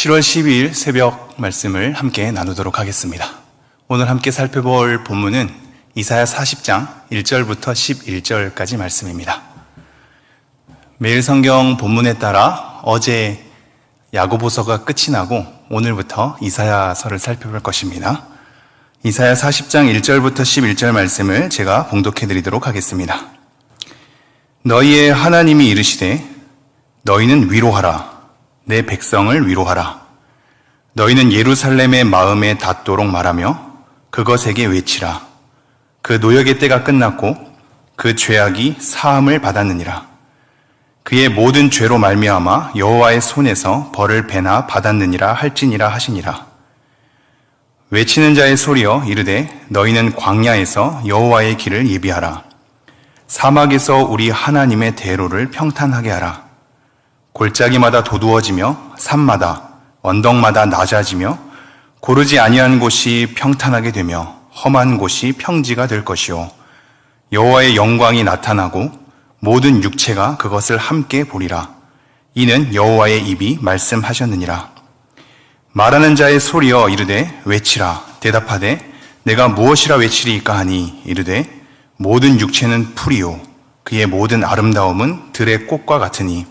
7월 12일 새벽 말씀을 함께 나누도록 하겠습니다. 오늘 함께 살펴볼 본문은 이사야 40장 1절부터 11절까지 말씀입니다. 매일 성경 본문에 따라 어제 야고보서가 끝이 나고 오늘부터 이사야서를 살펴볼 것입니다. 이사야 40장 1절부터 11절 말씀을 제가 봉독해 드리도록 하겠습니다. 너희의 하나님이 이르시되 너희는 위로하라 내 백성을 위로하라. 너희는 예루살렘의 마음에 닿도록 말하며 그것에게 외치라. 그 노역의 때가 끝났고 그 죄악이 사함을 받았느니라. 그의 모든 죄로 말미암아 여호와의 손에서 벌을 배나 받았느니라 할지니라 하시니라. 외치는 자의 소리여 이르되 너희는 광야에서 여호와의 길을 예비하라. 사막에서 우리 하나님의 대로를 평탄하게 하라 골짜기마다 도두어지며 산마다 언덕마다 낮아지며 고르지 아니한 곳이 평탄하게 되며 험한 곳이 평지가 될 것이요. 여호와의 영광이 나타나고 모든 육체가 그것을 함께 보리라. 이는 여호와의 입이 말씀하셨느니라. 말하는 자의 소리여 이르되 외치라. 대답하되 내가 무엇이라 외치리이까 하니 이르되 모든 육체는 풀이요. 그의 모든 아름다움은 들의 꽃과 같으니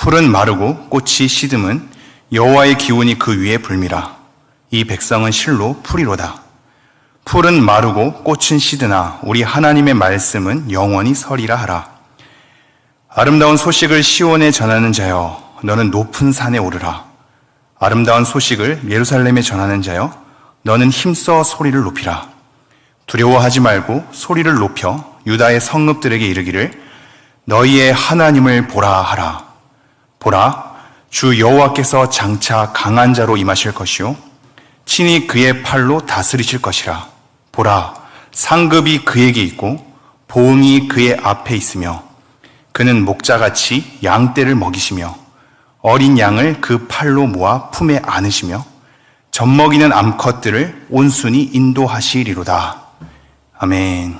풀은 마르고 꽃이 시듬은 여호와의 기운이 그 위에 불미라. 이 백성은 실로 풀이로다. 풀은 마르고 꽃은 시드나. 우리 하나님의 말씀은 영원히 서리라 하라. 아름다운 소식을 시온에 전하는 자여 너는 높은 산에 오르라. 아름다운 소식을 예루살렘에 전하는 자여 너는 힘써 소리를 높이라. 두려워하지 말고 소리를 높여 유다의 성읍들에게 이르기를 너희의 하나님을 보라 하라 보라 주 여호와께서 장차 강한 자로 임하실 것이요 친히 그의 팔로 다스리실 것이라 보라 상급이 그에게 있고 보응이 그의 앞에 있으며 그는 목자같이 양떼를 먹이시며 어린 양을 그 팔로 모아 품에 안으시며 젖먹이는 암컷들을 온순히 인도하시리로다. 아멘.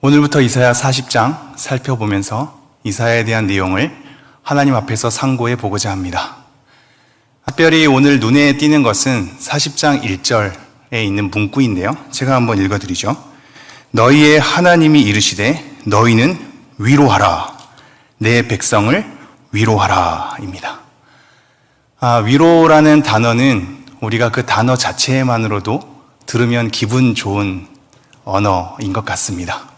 오늘부터 이사야 40장 살펴보면서 이사야에 대한 내용을 하나님 앞에서 상고해 보고자 합니다. 특별히 오늘 눈에 띄는 것은 40장 1절에 있는 문구인데요. 제가 한번 읽어드리죠. 너희의 하나님이 이르시되 너희는 위로하라. 내 백성을 위로하라. 입니다. 아, 위로라는 단어는 우리가 그 단어 자체만으로도 들으면 기분 좋은 언어인 것 같습니다.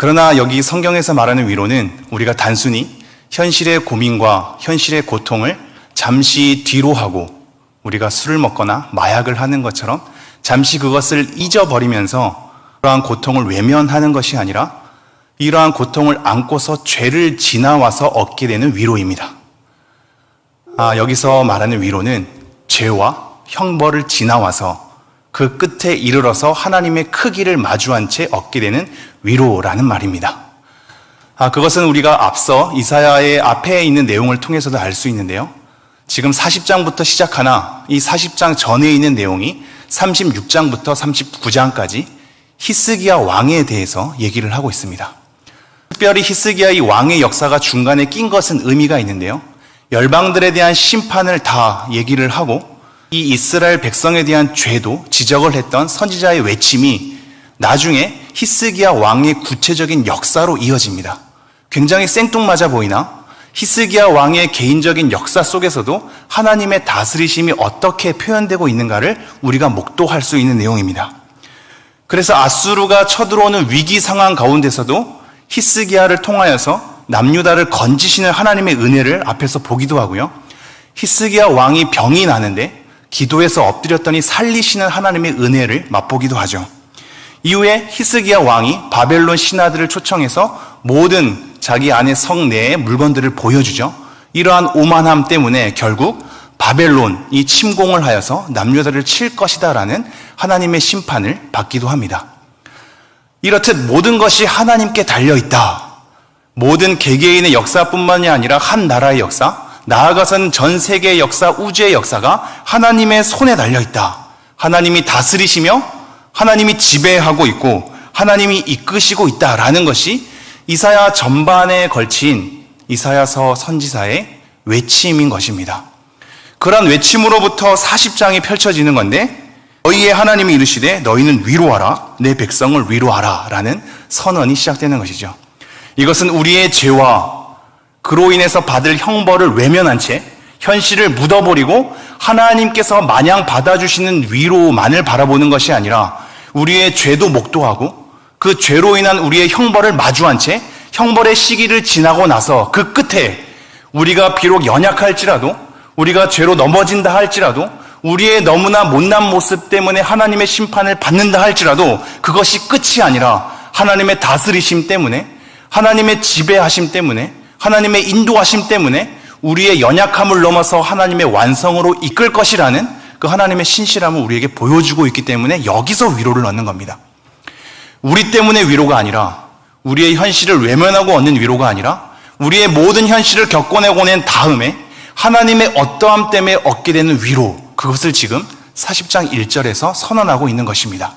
그러나 여기 성경에서 말하는 위로는 우리가 단순히 현실의 고민과 현실의 고통을 잠시 뒤로 하고 우리가 술을 먹거나 마약을 하는 것처럼 잠시 그것을 잊어버리면서 그러한 고통을 외면하는 것이 아니라 이러한 고통을 안고서 죄를 지나와서 얻게 되는 위로입니다. 아, 여기서 말하는 위로는 죄와 형벌을 지나와서 그 끝에 이르러서 하나님의 크기를 마주한 채 얻게 되는 위로라는 말입니다. 아, 그것은 우리가 앞서 이사야의 앞에 있는 내용을 통해서도 알 수 있는데요. 지금 40장부터 시작하나 이 40장 전에 있는 내용이 36장부터 39장까지 히스기야 왕에 대해서 얘기를 하고 있습니다. 특별히 히스기야 이 왕의 역사가 중간에 낀 것은 의미가 있는데요. 열방들에 대한 심판을 다 얘기를 하고 이 이스라엘 백성에 대한 죄도 지적을 했던 선지자의 외침이 나중에 히스기야 왕의 구체적인 역사로 이어집니다. 굉장히 생뚱맞아 보이나 히스기야 왕의 개인적인 역사 속에서도 하나님의 다스리심이 어떻게 표현되고 있는가를 우리가 목도할 수 있는 내용입니다. 그래서 아수르가 쳐들어오는 위기 상황 가운데서도 히스기야를 통하여서 남유다를 건지시는 하나님의 은혜를 앞에서 보기도 하고요. 히스기야 왕이 병이 나는데 기도해서 엎드렸더니 살리시는 하나님의 은혜를 맛보기도 하죠. 이후에 히스기야 왕이 바벨론 신하들을 초청해서 모든 자기 안의 성 내의 물건들을 보여주죠. 이러한 오만함 때문에 결국 바벨론이 침공을 하여서 남유다를 칠 것이다라는 하나님의 심판을 받기도 합니다. 이렇듯 모든 것이 하나님께 달려 있다. 모든 개개인의 역사뿐만이 아니라 한 나라의 역사, 나아가서는 전 세계의 역사, 우주의 역사가 하나님의 손에 달려 있다. 하나님이 다스리시며 하나님이 지배하고 있고 하나님이 이끄시고 있다라는 것이 이사야 전반에 걸친 이사야서 선지사의 외침인 것입니다. 그러한 외침으로부터 40장이 펼쳐지는 건데 너희의 하나님이 이르시되 너희는 위로하라 내 백성을 위로하라 라는 선언이 시작되는 것이죠. 이것은 우리의 죄와 그로 인해서 받을 형벌을 외면한 채 현실을 묻어버리고 하나님께서 마냥 받아주시는 위로만을 바라보는 것이 아니라 우리의 죄도 목도하고 그 죄로 인한 우리의 형벌을 마주한 채 형벌의 시기를 지나고 나서 그 끝에 우리가 비록 연약할지라도 우리가 죄로 넘어진다 할지라도 우리의 너무나 못난 모습 때문에 하나님의 심판을 받는다 할지라도 그것이 끝이 아니라 하나님의 다스리심 때문에 하나님의 지배하심 때문에 하나님의 인도하심 때문에 우리의 연약함을 넘어서 하나님의 완성으로 이끌 것이라는 그 하나님의 신실함을 우리에게 보여주고 있기 때문에 여기서 위로를 얻는 겁니다. 우리 때문에 위로가 아니라 우리의 현실을 외면하고 얻는 위로가 아니라 우리의 모든 현실을 겪어내고 낸 다음에 하나님의 어떠함 때문에 얻게 되는 위로 그것을 지금 40장 1절에서 선언하고 있는 것입니다.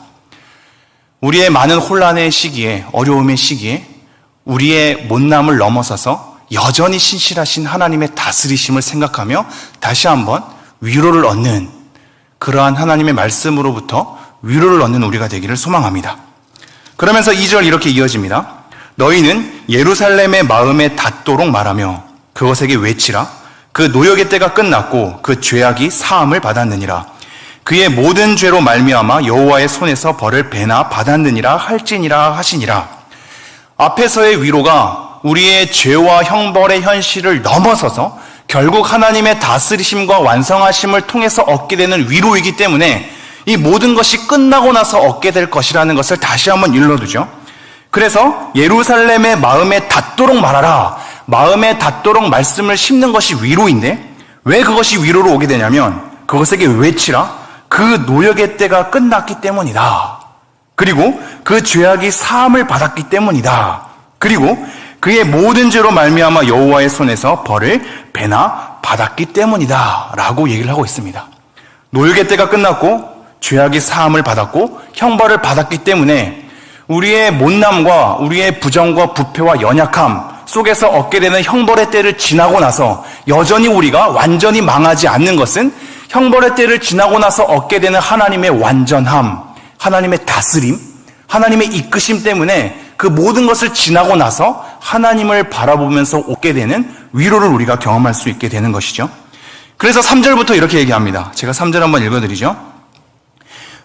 우리의 많은 혼란의 시기에 어려움의 시기에 우리의 못남을 넘어서서 여전히 신실하신 하나님의 다스리심을 생각하며 다시 한번 위로를 얻는 그러한 하나님의 말씀으로부터 위로를 얻는 우리가 되기를 소망합니다. 그러면서 2절 이렇게 이어집니다. 너희는 예루살렘의 마음에 닿도록 말하며 그것에게 외치라. 그 노역의 때가 끝났고 그 죄악이 사함을 받았느니라. 그의 모든 죄로 말미암아 여호와의 손에서 벌을 배나 받았느니라 할지니라 하시니라. 앞에서의 위로가 우리의 죄와 형벌의 현실을 넘어서서 결국 하나님의 다스리심과 완성하심을 통해서 얻게 되는 위로이기 때문에 이 모든 것이 끝나고 나서 얻게 될 것이라는 것을 다시 한번 일러두죠. 그래서 예루살렘의 마음에 닿도록 말하라. 마음에 닿도록 말씀을 심는 것이 위로인데 왜 그것이 위로로 오게 되냐면 그것에게 외치라. 그 노역의 때가 끝났기 때문이다. 그리고 그 죄악이 사함을 받았기 때문이다. 그리고 그의 모든 죄로 말미암아 여호와의 손에서 벌을 배나 받았기 때문이다라고 얘기를 하고 있습니다. 노역의 때가 끝났고 죄악이 사함을 받았고 형벌을 받았기 때문에 우리의 못남과 우리의 부정과 부패와 연약함 속에서 얻게 되는 형벌의 때를 지나고 나서 여전히 우리가 완전히 망하지 않는 것은 형벌의 때를 지나고 나서 얻게 되는 하나님의 완전함, 하나님의 다스림, 하나님의 이끄심 때문에 그 모든 것을 지나고 나서 하나님을 바라보면서 얻게 되는 위로를 우리가 경험할 수 있게 되는 것이죠. 그래서 3절부터 이렇게 얘기합니다. 제가 3절 한번 읽어드리죠.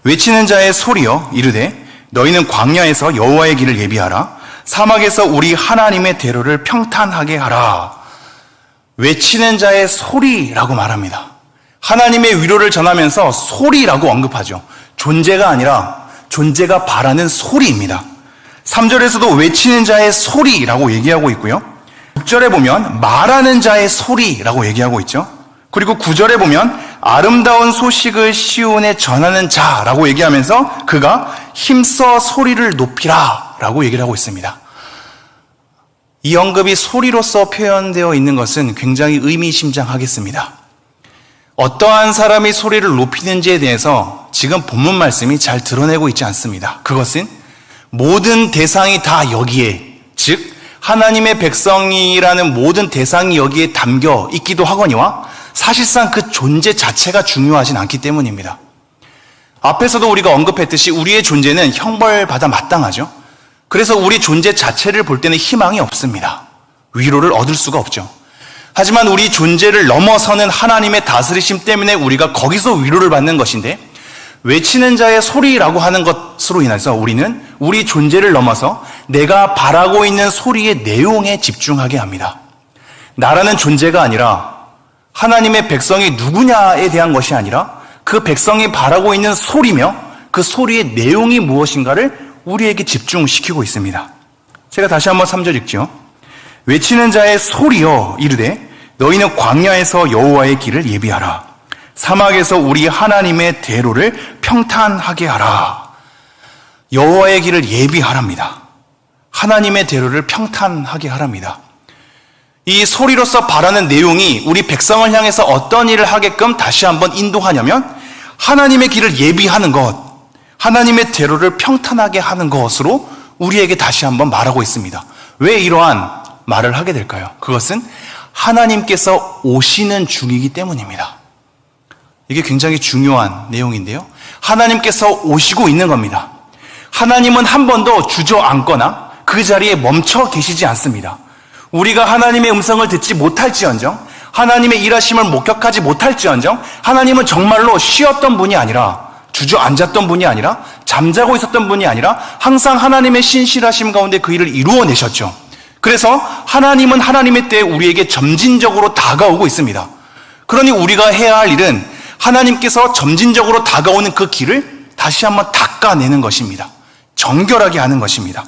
외치는 자의 소리여 이르되 너희는 광야에서 여호와의 길을 예비하라 사막에서 우리 하나님의 대로를 평탄하게 하라 외치는 자의 소리라고 말합니다. 하나님의 위로를 전하면서 소리라고 언급하죠. 존재가 아니라 존재가 바라는 소리입니다. 3절에서도 외치는 자의 소리라고 얘기하고 있고요. 6절에 보면 말하는 자의 소리라고 얘기하고 있죠. 그리고 9절에 보면 아름다운 소식을 시온에 전하는 자라고 얘기하면서 그가 힘써 소리를 높이라 라고 얘기를 하고 있습니다. 이 언급이 소리로서 표현되어 있는 것은 굉장히 의미심장하겠습니다. 어떠한 사람이 소리를 높이는지에 대해서 지금 본문 말씀이 잘 드러내고 있지 않습니다. 그것은 모든 대상이 다 여기에, 즉, 하나님의 백성이라는 모든 대상이 여기에 담겨 있기도 하거니와 사실상 그 존재 자체가 중요하진 않기 때문입니다. 앞에서도 우리가 언급했듯이 우리의 존재는 형벌받아 마땅하죠. 그래서 우리 존재 자체를 볼 때는 희망이 없습니다. 위로를 얻을 수가 없죠. 하지만 우리 존재를 넘어서는 하나님의 다스리심 때문에 우리가 거기서 위로를 받는 것인데 외치는 자의 소리라고 하는 것으로 인해서 우리는 우리 존재를 넘어서 내가 바라고 있는 소리의 내용에 집중하게 합니다. 나라는 존재가 아니라 하나님의 백성이 누구냐에 대한 것이 아니라 그 백성이 바라고 있는 소리며 그 소리의 내용이 무엇인가를 우리에게 집중시키고 있습니다. 제가 다시 한번 3절 읽죠. 외치는 자의 소리여 이르되 너희는 광야에서 여호와의 길을 예비하라. 사막에서 우리 하나님의 대로를 평탄하게 하라. 여호와의 길을 예비하랍니다. 하나님의 대로를 평탄하게 하랍니다. 이 소리로서 바라는 내용이 우리 백성을 향해서 어떤 일을 하게끔 다시 한번 인도하냐면 하나님의 길을 예비하는 것, 하나님의 대로를 평탄하게 하는 것으로 우리에게 다시 한번 말하고 있습니다. 왜 이러한 말을 하게 될까요? 그것은 하나님께서 오시는 중이기 때문입니다. 이게 굉장히 중요한 내용인데요. 하나님께서 오시고 있는 겁니다. 하나님은 한 번도 주저앉거나 그 자리에 멈춰 계시지 않습니다. 우리가 하나님의 음성을 듣지 못할지언정, 하나님의 일하심을 목격하지 못할지언정, 하나님은 정말로 쉬었던 분이 아니라, 주저앉았던 분이 아니라, 잠자고 있었던 분이 아니라, 항상 하나님의 신실하심 가운데 그 일을 이루어내셨죠. 그래서 하나님은 하나님의 때에 우리에게 점진적으로 다가오고 있습니다. 그러니 우리가 해야 할 일은 하나님께서 점진적으로 다가오는 그 길을 다시 한번 닦아내는 것입니다. 정결하게 하는 것입니다.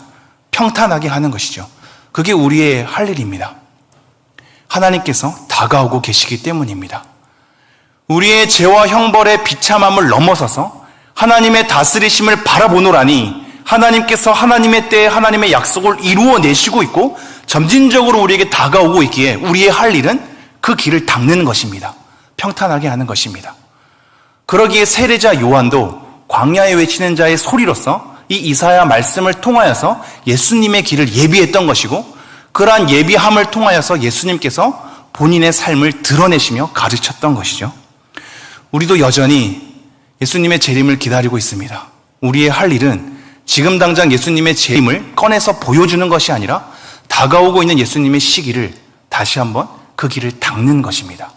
평탄하게 하는 것이죠. 그게 우리의 할 일입니다. 하나님께서 다가오고 계시기 때문입니다. 우리의 죄와 형벌의 비참함을 넘어서서 하나님의 다스리심을 바라보노라니 하나님께서 하나님의 때에 하나님의 약속을 이루어 내시고 있고 점진적으로 우리에게 다가오고 있기에 우리의 할 일은 그 길을 닦는 것입니다. 평탄하게 하는 것입니다. 그러기에 세례자 요한도 광야에 외치는 자의 소리로서 이 이사야 말씀을 통하여서 예수님의 길을 예비했던 것이고 그러한 예비함을 통하여서 예수님께서 본인의 삶을 드러내시며 가르쳤던 것이죠. 우리도 여전히 예수님의 재림을 기다리고 있습니다. 우리의 할 일은 지금 당장 예수님의 재림을 꺼내서 보여주는 것이 아니라 다가오고 있는 예수님의 시기를 다시 한번 그 길을 닦는 것입니다.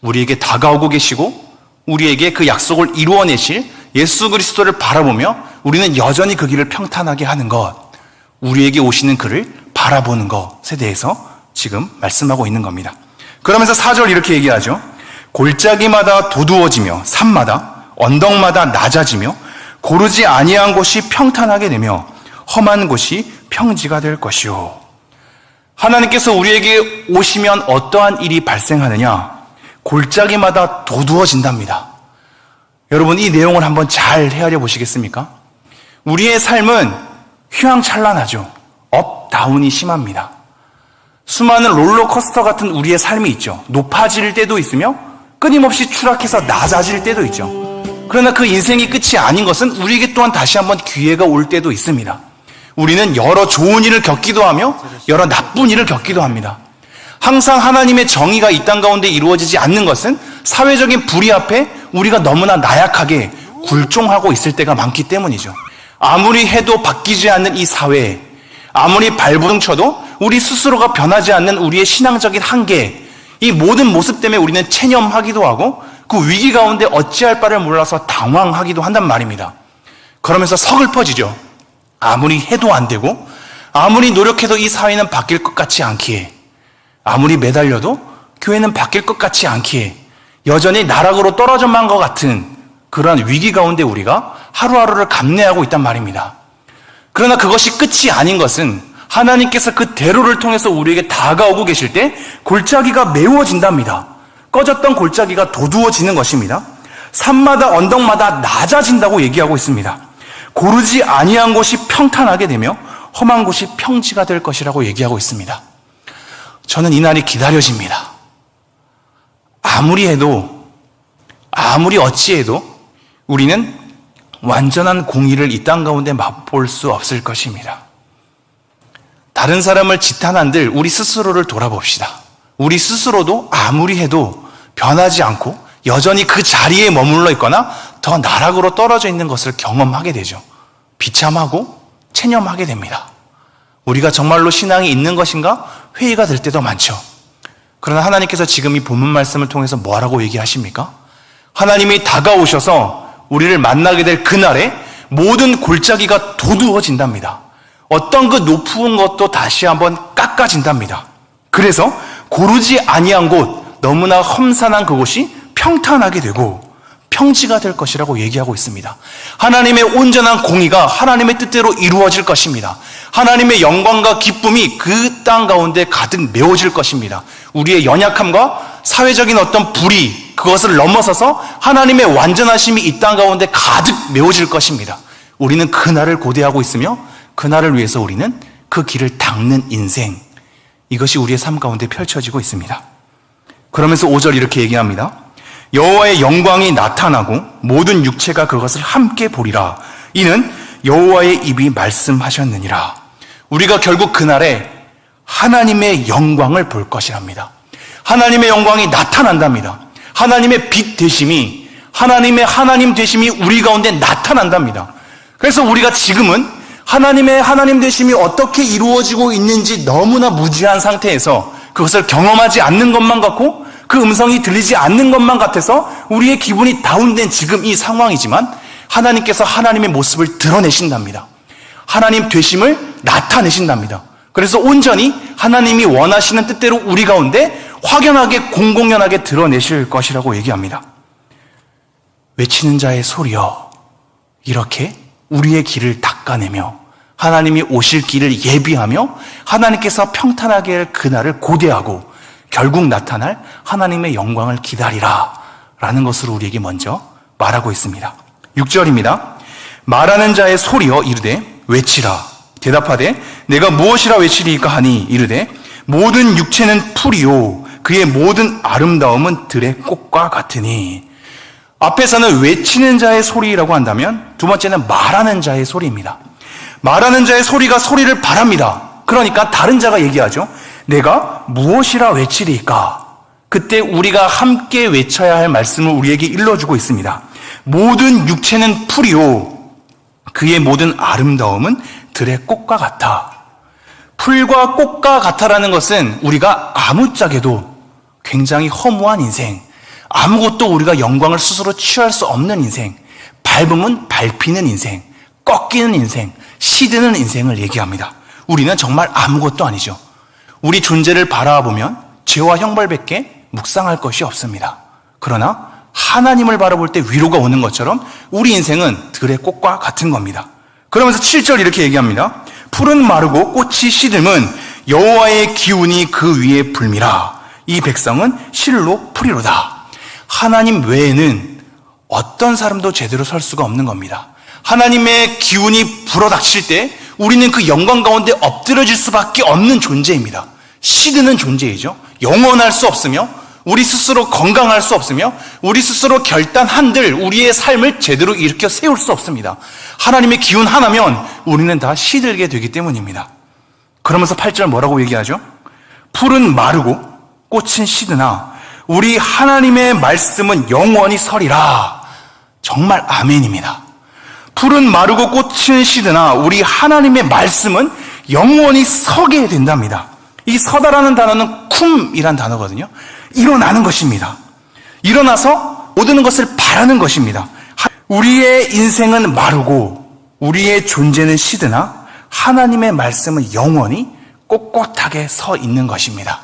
우리에게 다가오고 계시고 우리에게 그 약속을 이루어내실 예수 그리스도를 바라보며 우리는 여전히 그 길을 평탄하게 하는 것, 우리에게 오시는 그를 바라보는 것에 대해서 지금 말씀하고 있는 겁니다. 그러면서 4절 이렇게 얘기하죠. 골짜기마다 도두어지며 산마다 언덕마다 낮아지며 고르지 아니한 곳이 평탄하게 되며 험한 곳이 평지가 될 것이요. 하나님께서 우리에게 오시면 어떠한 일이 발생하느냐? 골짜기마다 도두어진답니다. 여러분 이 내용을 한번 잘 헤아려 보시겠습니까? 우리의 삶은 휘황찬란하죠. 업, 다운이 심합니다. 수많은 롤러코스터 같은 우리의 삶이 있죠. 높아질 때도 있으며 끊임없이 추락해서 낮아질 때도 있죠. 그러나 그 인생이 끝이 아닌 것은 우리에게 또한 다시 한번 기회가 올 때도 있습니다. 우리는 여러 좋은 일을 겪기도 하며 여러 나쁜 일을 겪기도 합니다. 항상 하나님의 정의가 이 땅 가운데 이루어지지 않는 것은 사회적인 불의 앞에 우리가 너무나 나약하게 굴종하고 있을 때가 많기 때문이죠. 아무리 해도 바뀌지 않는 이 사회에 아무리 발부둥 쳐도 우리 스스로가 변하지 않는 우리의 신앙적인 한계, 이 모든 모습 때문에 우리는 체념하기도 하고 그 위기 가운데 어찌할 바를 몰라서 당황하기도 한단 말입니다. 그러면서 서글퍼지죠. 아무리 해도 안 되고 아무리 노력해도 이 사회는 바뀔 것 같지 않기에 아무리 매달려도 교회는 바뀔 것 같지 않기에 여전히 나락으로 떨어져만 것 같은 그러한 위기 가운데 우리가 하루하루를 감내하고 있단 말입니다. 그러나 그것이 끝이 아닌 것은 하나님께서 그 대로를 통해서 우리에게 다가오고 계실 때 골짜기가 메워진답니다. 꺼졌던 골짜기가 도두어지는 것입니다. 산마다 언덕마다 낮아진다고 얘기하고 있습니다. 고르지 아니한 곳이 평탄하게 되며 험한 곳이 평지가 될 것이라고 얘기하고 있습니다. 저는 이 날이 기다려집니다. 아무리 해도 아무리 어찌해도 우리는 완전한 공의를 이 땅 가운데 맛볼 수 없을 것입니다. 다른 사람을 지탄한들 우리 스스로를 돌아봅시다. 우리 스스로도 아무리 해도 변하지 않고 여전히 그 자리에 머물러 있거나 더 나락으로 떨어져 있는 것을 경험하게 되죠. 비참하고 체념하게 됩니다. 우리가 정말로 신앙이 있는 것인가 회의가 될 때도 많죠. 그러나 하나님께서 지금 이 본문 말씀을 통해서 뭐라고 얘기하십니까? 하나님이 다가오셔서 우리를 만나게 될 그날에 모든 골짜기가 도두어진답니다. 어떤 그 높은 것도 다시 한번 깎아진답니다. 그래서 고르지 아니한 곳, 너무나 험산한 그곳이 평탄하게 되고 평지가 될 것이라고 얘기하고 있습니다. 하나님의 온전한 공의가 하나님의 뜻대로 이루어질 것입니다. 하나님의 영광과 기쁨이 그 땅 가운데 가득 메워질 것입니다. 우리의 연약함과 사회적인 어떤 불의, 그것을 넘어서서 하나님의 완전하심이 이 땅 가운데 가득 메워질 것입니다. 우리는 그날을 고대하고 있으며 그날을 위해서 우리는 그 길을 닦는 인생, 이것이 우리의 삶 가운데 펼쳐지고 있습니다. 그러면서 5절 이렇게 얘기합니다. 여호와의 영광이 나타나고 모든 육체가 그것을 함께 보리라. 이는 여호와의 입이 말씀하셨느니라. 우리가 결국 그날에 하나님의 영광을 볼 것이랍니다. 하나님의 영광이 나타난답니다. 하나님의 빛 되심이 하나님의 하나님 되심이 우리 가운데 나타난답니다. 그래서 우리가 지금은 하나님의 하나님 되심이 어떻게 이루어지고 있는지 너무나 무지한 상태에서 그것을 경험하지 않는 것만 같고 그 음성이 들리지 않는 것만 같아서 우리의 기분이 다운된 지금 이 상황이지만 하나님께서 하나님의 모습을 드러내신답니다. 하나님 되심을 나타내신답니다. 그래서 온전히 하나님이 원하시는 뜻대로 우리 가운데 확연하게 공공연하게 드러내실 것이라고 얘기합니다. 외치는 자의 소리여 이렇게 우리의 길을 닦아내며 하나님이 오실 길을 예비하며 하나님께서 평탄하게 할 그날을 고대하고 결국 나타날 하나님의 영광을 기다리라 라는 것으로 우리에게 먼저 말하고 있습니다. 6절입니다. 말하는 자의 소리여 이르되 외치라 대답하되 내가 무엇이라 외치리까 하니 이르되 모든 육체는 풀이요 그의 모든 아름다움은 들의 꽃과 같으니 앞에서는 외치는 자의 소리라고 한다면 두 번째는 말하는 자의 소리입니다. 말하는 자의 소리가 소리를 바랍니다. 그러니까 다른 자가 얘기하죠. 내가 무엇이라 외치리까? 그때 우리가 함께 외쳐야 할 말씀을 우리에게 일러주고 있습니다. 모든 육체는 풀이요. 그의 모든 아름다움은 들의 꽃과 같아. 풀과 꽃과 같아라는 것은 우리가 아무짝에도 굉장히 허무한 인생, 아무것도 우리가 영광을 스스로 취할 수 없는 인생, 밟으면 밟히는 인생, 꺾이는 인생, 시드는 인생을 얘기합니다. 우리는 정말 아무것도 아니죠. 우리 존재를 바라보면 죄와 형벌밖에 묵상할 것이 없습니다. 그러나 하나님을 바라볼 때 위로가 오는 것처럼 우리 인생은 들의 꽃과 같은 겁니다. 그러면서 7절 이렇게 얘기합니다. 풀은 마르고 꽃이 시듬은 여호와의 기운이 그 위에 불미라. 이 백성은 실로 풀이로다. 하나님 외에는 어떤 사람도 제대로 설 수가 없는 겁니다. 하나님의 기운이 불어닥칠 때 우리는 그 영광 가운데 엎드려질 수밖에 없는 존재입니다. 시드는 존재이죠. 영원할 수 없으며 우리 스스로 건강할 수 없으며 우리 스스로 결단 한들 우리의 삶을 제대로 일으켜 세울 수 없습니다. 하나님의 기운 하나면 우리는 다 시들게 되기 때문입니다. 그러면서 8절 뭐라고 얘기하죠? 풀은 마르고 꽃은 시드나 우리 하나님의 말씀은 영원히 서리라. 정말 아멘입니다. 풀은 마르고 꽃은 시드나 우리 하나님의 말씀은 영원히 서게 된답니다. 이 서다라는 단어는 쿰이란 단어거든요. 일어나는 것입니다. 일어나서 모든 것을 바라는 것입니다. 우리의 인생은 마르고 우리의 존재는 시드나 하나님의 말씀은 영원히 꼿꼿하게 서 있는 것입니다.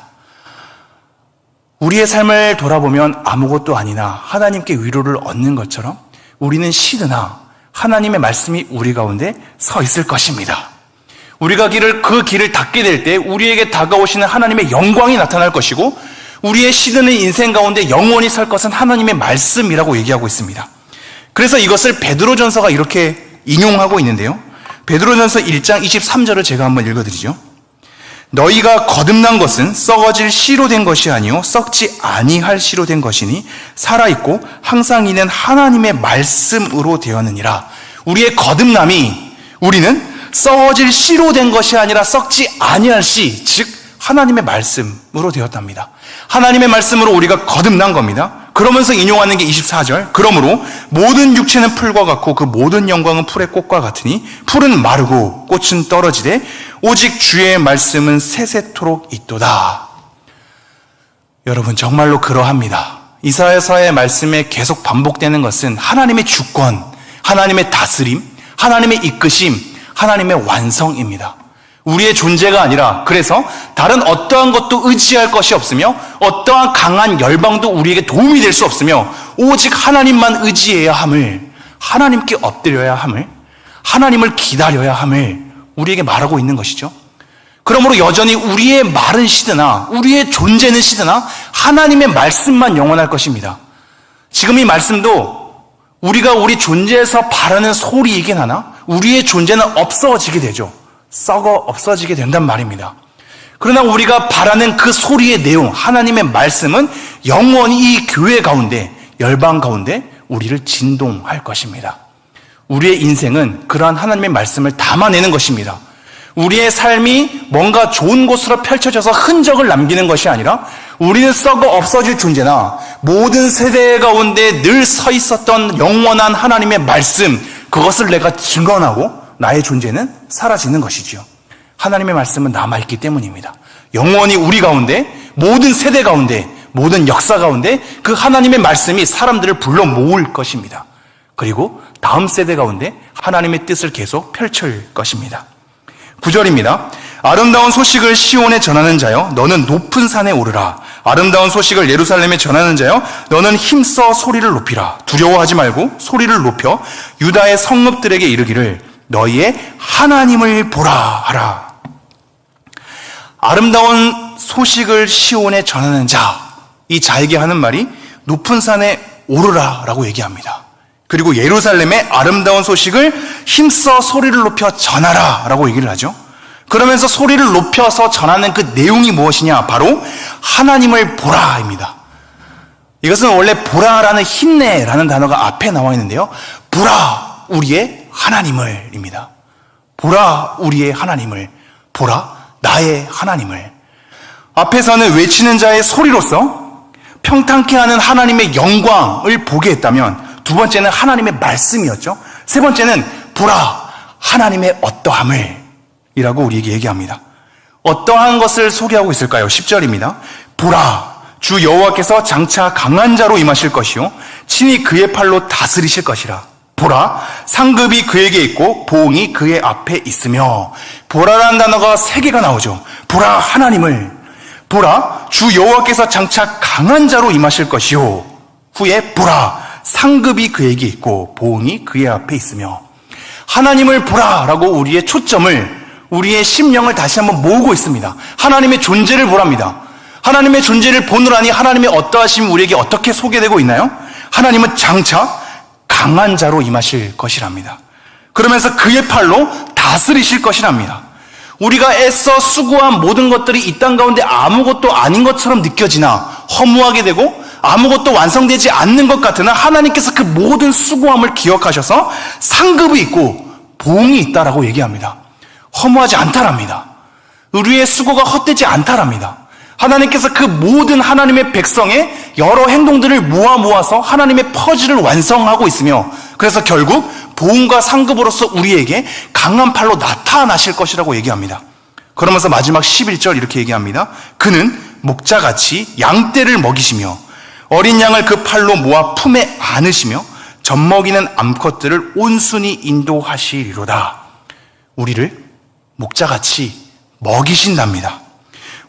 우리의 삶을 돌아보면 아무것도 아니나 하나님께 위로를 얻는 것처럼 우리는 시드나 하나님의 말씀이 우리 가운데 서 있을 것입니다. 우리가 길을 그 길을 닫게 될 때 우리에게 다가오시는 하나님의 영광이 나타날 것이고 우리의 시드는 인생 가운데 영원히 살 것은 하나님의 말씀이라고 얘기하고 있습니다. 그래서 이것을 베드로전서가 이렇게 인용하고 있는데요. 베드로전서 1장 23절을 제가 한번 읽어드리죠. 너희가 거듭난 것은 썩어질 씨로 된 것이 아니요 썩지 아니할 씨로 된 것이니 살아 있고 항상 있는 하나님의 말씀으로 되었느니라. 우리의 거듭남이 우리는 썩어질 씨로 된 것이 아니라 썩지 아니할 씨, 즉 하나님의 말씀으로 되었답니다. 하나님의 말씀으로 우리가 거듭난 겁니다. 그러면서 인용하는 게 24절. 그러므로 모든 육체는 풀과 같고 그 모든 영광은 풀의 꽃과 같으니 풀은 마르고 꽃은 떨어지되 오직 주의 말씀은 세세토록 있도다. 여러분 정말로 그러합니다. 이사야서의 말씀에 계속 반복되는 것은 하나님의 주권, 하나님의 다스림, 하나님의 이끄심, 하나님의 완성입니다. 우리의 존재가 아니라 그래서 다른 어떠한 것도 의지할 것이 없으며 어떠한 강한 열방도 우리에게 도움이 될 수 없으며 오직 하나님만 의지해야 함을 하나님께 엎드려야 함을 하나님을 기다려야 함을 우리에게 말하고 있는 것이죠. 그러므로 여전히 우리의 말은 시드나 우리의 존재는 시드나 하나님의 말씀만 영원할 것입니다. 지금 이 말씀도 우리가 우리 존재에서 바라는 소리이긴 하나 우리의 존재는 없어지게 되죠. 썩어 없어지게 된단 말입니다. 그러나 우리가 바라는 그 소리의 내용, 하나님의 말씀은 영원히 이 교회 가운데, 열방 가운데 우리를 진동할 것입니다. 우리의 인생은 그러한 하나님의 말씀을 담아내는 것입니다. 우리의 삶이 뭔가 좋은 곳으로 펼쳐져서 흔적을 남기는 것이 아니라 우리는 썩어 없어질 존재나 모든 세대 가운데 늘 서 있었던 영원한 하나님의 말씀, 그것을 내가 증언하고 나의 존재는 사라지는 것이지요. 하나님의 말씀은 남아있기 때문입니다. 영원히 우리 가운데, 모든 세대 가운데, 모든 역사 가운데 그 하나님의 말씀이 사람들을 불러 모을 것입니다. 그리고 다음 세대 가운데 하나님의 뜻을 계속 펼칠 것입니다. 9절입니다. 아름다운 소식을 시온에 전하는 자여 너는 높은 산에 오르라. 아름다운 소식을 예루살렘에 전하는 자여 너는 힘써 소리를 높이라. 두려워하지 말고 소리를 높여 유다의 성읍들에게 이르기를 너희의 하나님을 보라 하라. 아름다운 소식을 시온에 전하는 자. 이 자에게 하는 말이 높은 산에 오르라 라고 얘기합니다. 그리고 예루살렘의 아름다운 소식을 힘써 소리를 높여 전하라 라고 얘기를 하죠. 그러면서 소리를 높여서 전하는 그 내용이 무엇이냐? 바로 하나님을 보라입니다. 이것은 원래 보라라는 힘내라는 단어가 앞에 나와 있는데요. 보라 우리의 하나님을입니다. 보라 우리의 하나님을 보라 나의 하나님을 앞에서는 외치는 자의 소리로서 평탄케 하는 하나님의 영광을 보게 했다면 두 번째는 하나님의 말씀이었죠. 세 번째는 보라 하나님의 어떠함을 이라고 우리에게 얘기합니다. 어떠한 것을 소개하고 있을까요? 10절입니다. 보라 주 여호와께서 장차 강한 자로 임하실 것이요 친히 그의 팔로 다스리실 것이라. 보라 상급이 그에게 있고 보응이 그의 앞에 있으며 보라라는 단어가 세 개가 나오죠. 보라 하나님을 보라 주 여호와께서 장차 강한 자로 임하실 것이요 후에 보라 상급이 그에게 있고 보응이 그의 앞에 있으며 하나님을 보라라고 우리의 초점을 우리의 심령을 다시 한번 모으고 있습니다. 하나님의 존재를 보랍니다. 하나님의 존재를 보느라니 하나님의 어떠하심이 우리에게 어떻게 소개되고 있나요? 하나님은 장차 강한 자로 임하실 것이랍니다. 그러면서 그의 팔로 다스리실 것이랍니다. 우리가 애써 수고한 모든 것들이 이 땅 가운데 아무것도 아닌 것처럼 느껴지나 허무하게 되고 아무것도 완성되지 않는 것 같으나 하나님께서 그 모든 수고함을 기억하셔서 상급이 있고 보응이 있다라고 얘기합니다. 허무하지 않다랍니다. 우리의 수고가 헛되지 않다랍니다. 하나님께서 그 모든 하나님의 백성의 여러 행동들을 모아 모아서 하나님의 퍼즐을 완성하고 있으며 그래서 결국 보응과 상급으로서 우리에게 강한 팔로 나타나실 것이라고 얘기합니다. 그러면서 마지막 11절 이렇게 얘기합니다. 그는 목자같이 양떼를 먹이시며 어린 양을 그 팔로 모아 품에 안으시며 젖먹이는 암컷들을 온순히 인도하시리로다. 우리를 목자같이 먹이신답니다.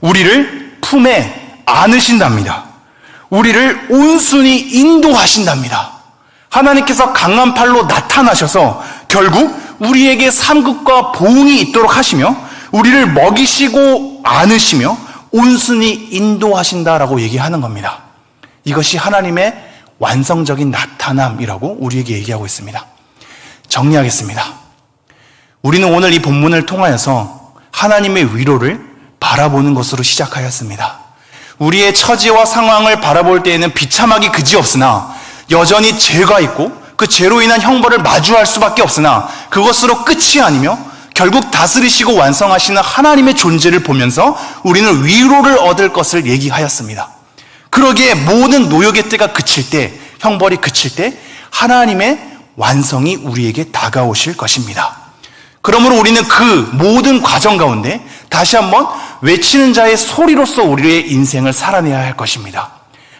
우리를 품에 안으신답니다. 우리를 온순히 인도하신답니다. 하나님께서 강한 팔로 나타나셔서 결국 우리에게 삼국과 보응이 있도록 하시며 우리를 먹이시고 안으시며 온순히 인도하신다라고 얘기하는 겁니다. 이것이 하나님의 완성적인 나타남이라고 우리에게 얘기하고 있습니다. 정리하겠습니다. 우리는 오늘 이 본문을 통하여서 하나님의 위로를 바라보는 것으로 시작하였습니다. 우리의 처지와 상황을 바라볼 때에는 비참하기 그지없으나 여전히 죄가 있고 그 죄로 인한 형벌을 마주할 수밖에 없으나 그것으로 끝이 아니며 결국 다스리시고 완성하시는 하나님의 존재를 보면서 우리는 위로를 얻을 것을 얘기하였습니다. 그러기에 모든 노역의 때가 그칠 때, 형벌이 그칠 때 하나님의 완성이 우리에게 다가오실 것입니다. 그러므로 우리는 그 모든 과정 가운데 다시 한번 외치는 자의 소리로서 우리의 인생을 살아내야 할 것입니다.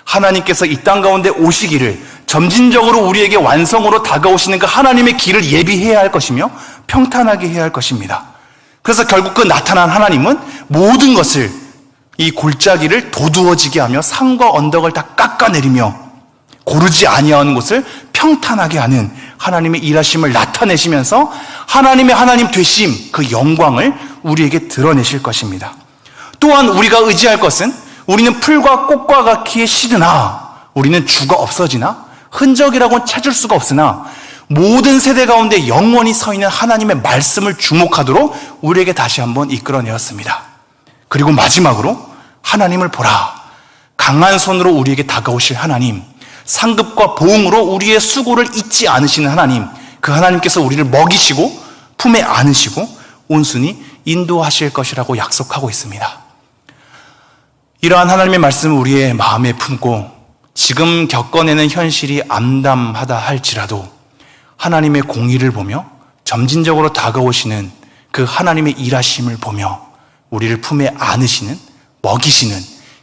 하나님께서 이 땅 가운데 오시기를 점진적으로 우리에게 완성으로 다가오시는 그 하나님의 길을 예비해야 할 것이며 평탄하게 해야 할 것입니다. 그래서 결국 그 나타난 하나님은 모든 것을 이 골짜기를 도두어지게 하며 산과 언덕을 다 깎아내리며 고르지 아니하는 곳을 평탄하게 하는 하나님의 일하심을 나타내시면서 하나님의 하나님 되심 그 영광을 우리에게 드러내실 것입니다. 또한 우리가 의지할 것은 우리는 풀과 꽃과 같기에 시드나 우리는 죽어 없어지나 흔적이라고는 찾을 수가 없으나 모든 세대 가운데 영원히 서 있는 하나님의 말씀을 주목하도록 우리에게 다시 한번 이끌어내었습니다. 그리고 마지막으로 하나님을 보라. 강한 손으로 우리에게 다가오실 하나님. 상급과 보응으로 우리의 수고를 잊지 않으시는 하나님. 그 하나님께서 우리를 먹이시고 품에 안으시고 온순히 인도하실 것이라고 약속하고 있습니다. 이러한 하나님의 말씀을 우리의 마음에 품고 지금 겪어내는 현실이 암담하다 할지라도 하나님의 공의를 보며 점진적으로 다가오시는 그 하나님의 일하심을 보며 우리를 품에 안으시는 먹이시는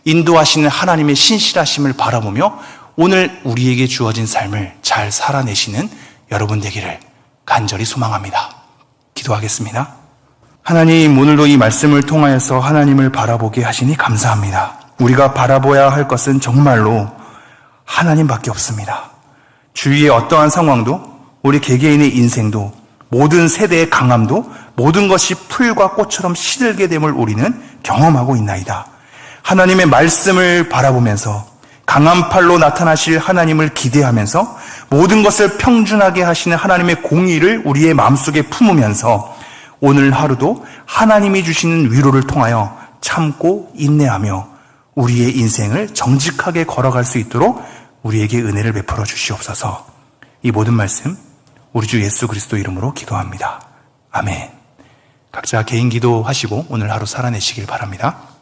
인도하시는 하나님의 신실하심을 바라보며 오늘 우리에게 주어진 삶을 잘 살아내시는 여러분 되기를 간절히 소망합니다. 기도하겠습니다. 하나님, 오늘도 이 말씀을 통하여서 하나님을 바라보게 하시니 감사합니다. 우리가 바라보아야 할 것은 정말로 하나님밖에 없습니다. 주위의 어떠한 상황도 우리 개개인의 인생도 모든 세대의 강함도 모든 것이 풀과 꽃처럼 시들게 됨을 우리는 경험하고 있나이다. 하나님의 말씀을 바라보면서 강한 팔로 나타나실 하나님을 기대하면서 모든 것을 평준하게 하시는 하나님의 공의를 우리의 마음속에 품으면서 오늘 하루도 하나님이 주시는 위로를 통하여 참고 인내하며 우리의 인생을 정직하게 걸어갈 수 있도록 우리에게 은혜를 베풀어 주시옵소서. 이 모든 말씀 우리 주 예수 그리스도 이름으로 기도합니다. 아멘. 각자 개인 기도하시고 오늘 하루 살아내시길 바랍니다.